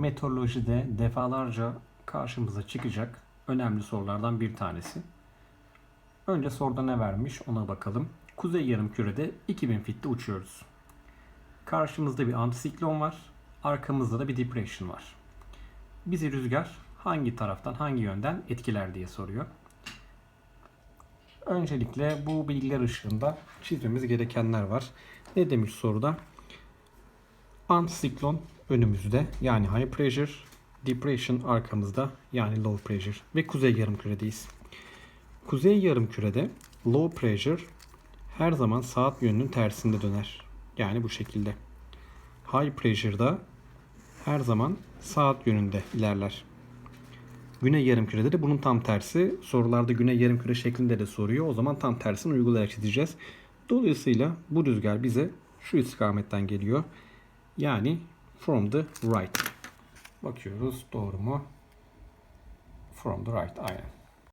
meteorolojide defalarca karşımıza çıkacak önemli sorulardan bir tanesi. Önce soruda ne vermiş ona bakalım. Kuzey yarımkürede 2000 fitte uçuyoruz. Karşımızda bir antisiklon var. Arkamızda da bir depression var. Bizi rüzgar hangi taraftan, hangi yönden etkiler diye soruyor. Öncelikle bu bilgiler ışığında çizmemiz gerekenler var. Ne demiş soruda? Antisiklon önümüzde yani high pressure, depression arkamızda yani low pressure ve kuzey yarımküredeyiz. Kuzey yarımkürede low pressure her zaman saat yönünün tersinde döner. Yani bu şekilde. High pressure'da her zaman saat yönünde ilerler. Güney yarımkürede de bunun tam tersi. Sorularda güney yarımküre şeklinde de soruyor. O zaman tam tersini uygulayarak çizeceğiz. Dolayısıyla bu rüzgar bize şu istikametten geliyor. Yani from the right. Bakıyoruz doğru mu? From the right aynen.